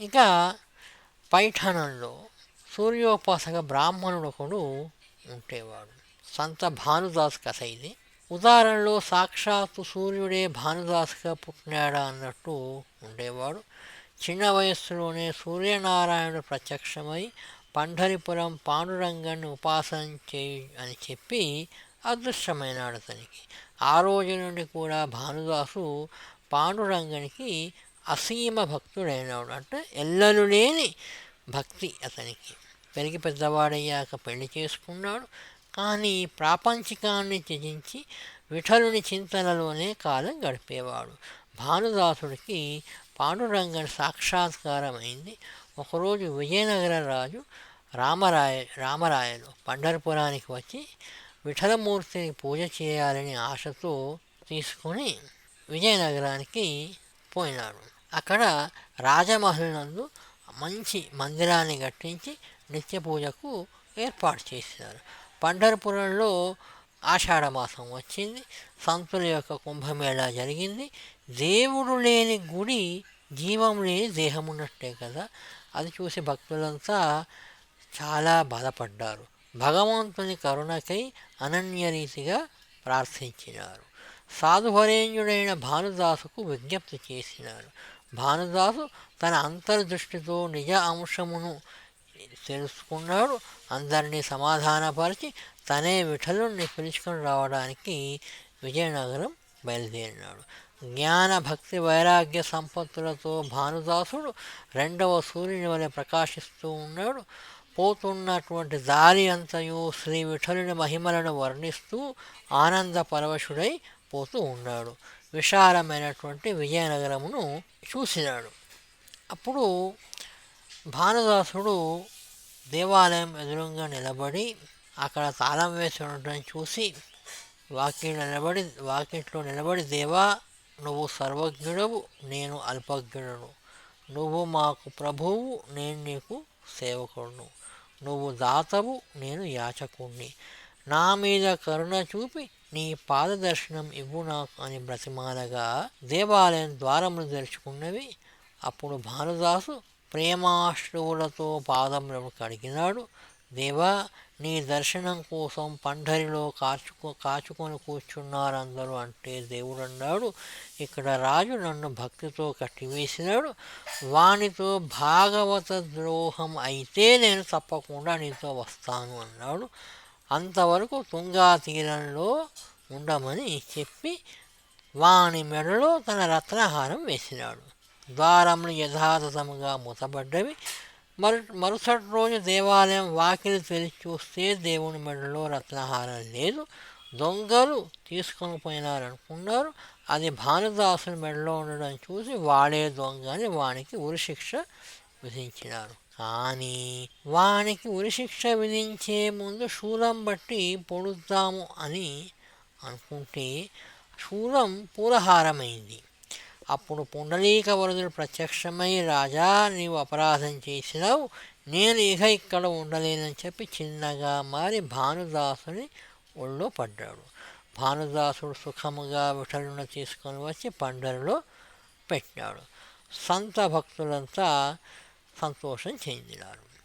ఇక పైఠానంలో సూర్యోపాసక బ్రాహ్మణుడు ఒకడు ఉండేవాడు. సంత భానుదాస్ కథ ఇది. ఉదాహరణలో సాక్షాత్తు సూర్యుడే భానుదాస్గా పుట్టినాడా అన్నట్టు ఉండేవాడు. చిన్న వయస్సులోనే సూర్యనారాయణుడు ప్రత్యక్షమై పంఢరిపురం పాండురంగాన్ని ఉపాసన చేయి అని చెప్పి అదృశ్యమైనాడు అతనికి. ఆ రోజు నుండి కూడా భానుదాసు పాండురంగనికి అసీమ భక్తుడైనాడు అంటే ఎల్లలు లేని భక్తి అతనికి. పెరిగి పెద్దవాడయ్యాక పెళ్ళి చేసుకున్నాడు. కానీ ప్రాపంచికాన్ని త్యజించి విఠలుని చింతనలోనే కాలం గడిపేవాడు. భానుదాసుడికి పాండురంగని సాక్షాత్కారమైంది. ఒకరోజు విజయనగర రాజు రామరాయ రామరాయలు పండరపురానికి వచ్చి విఠలమూర్తిని పూజ చేయాలని ఆశతో తీసుకొని విజయనగరానికి పోయినాడు. అక్కడ రాజమహల్ నందు మంచి మందిరాన్ని కట్టించి నిత్య పూజకు ఏర్పాటు చేసినారు పండరపురంలో ఆషాఢమాసం వచ్చింది. సంతుల యొక్క కుంభమేళా జరిగింది. దేవుడు లేని గుడి జీవం లేని దేహం ఉన్నట్టే కదా. అది చూసి భక్తులంతా చాలా బాధపడ్డారు. భగవంతుని కరుణకై అనన్య రీతిగా ప్రార్థించినారు. సాధువరేణ్యుడైన భానుదాసుకు విజ్ఞప్తి చేసినారు భానుదాసు తన అంతర్దృష్టితో నిజ అంశమును తెలుసుకున్నాడు. అందరినీ సమాధానపరిచి తనే విఠలుణ్ణి పిలుచుకొని రావడానికి విజయనగరం బయలుదేరినాడు. జ్ఞాన భక్తి వైరాగ్య సంపత్తులతో భానుదాసుడు రెండవ సూర్యుని వలె ప్రకాశిస్తూ ఉన్నాడు. పోతున్నటువంటి దారి అంతయు శ్రీ విఠలుని మహిమలను వర్ణిస్తూ ఆనంద పరవశుడై పోతూ ఉన్నాడు. విశాలమైనటువంటి విజయనగరమును చూసినాడు. అప్పుడు భానుదాసుడు దేవాలయం ఎదురుగా నిలబడి అక్కడ తాళం వేసి ఉండటం చూసి వాకిట్లో నిలబడి వాకిట్లో నిలబడి దేవా నువ్వు సర్వజ్ఞుడవు నేను అల్పజ్ఞుడను. నువ్వు మాకు ప్రభువు నేను నీకు సేవకుడును. నువ్వు దాతవు నేను యాచకుణ్ణి. నా మీద కరుణ చూపి నీ పాదదర్శనం ఇవ్వు నాకు అని బ్రతిమాలగా దేవాలయం ద్వారములు తెరుచుకున్నవి అప్పుడు భానుదాసు ప్రేమాశ్రువులతో పాదములను కడిగినాడు. దేవా నీ దర్శనం కోసం పండరిలో కాచుకో కాచుకొని కూర్చున్నారు అందరూ అంటే దేవుడు అన్నాడు ఇక్కడ రాజు నన్ను భక్తితో కట్టివేసినాడు. వానితో భాగవత ద్రోహం అయితే నేను తప్పకుండా నీతో వస్తాను అన్నాడు. అంతవరకు తుంగా తీరంలో ఉండమని చెప్పి వాని మెడలో తన రత్నహారం వేసినాడు. ద్వారములు యథాతథముగా మూతబడ్డవి. మరు మరుసటి రోజు దేవాలయం వాకిలి తెరిచి చూస్తే దేవుని మెడలో రత్నహారం లేదు. దొంగలు తీసుకొని పోయినారనుకున్నారు. అది భానుదాసుని మెడలో ఉండడం చూసి వాడే దొంగ అని వానికి ఉరిశిక్ష విధించినారు. కానీ వానికి ఉరిశిక్ష విధించే ముందు శూలం బట్టి పొడుద్దాము అని అనుకుంటే శూలం పూలహారమైంది. అప్పుడు పుండలీక వరదుడు ప్రత్యక్షమై రాజా నీవు అపరాధం చేసినావు. నేను ఇక ఇక్కడ ఉండలేనని చెప్పి చిన్నగా మారి భానుదాసుని ఒళ్ళో పడ్డాడు. భానుదాసుడు సుఖముగా విఠలున తీసుకొని వచ్చి పండరులో పెట్టాడు. సంత భక్తులంతా 放松申请你的那种。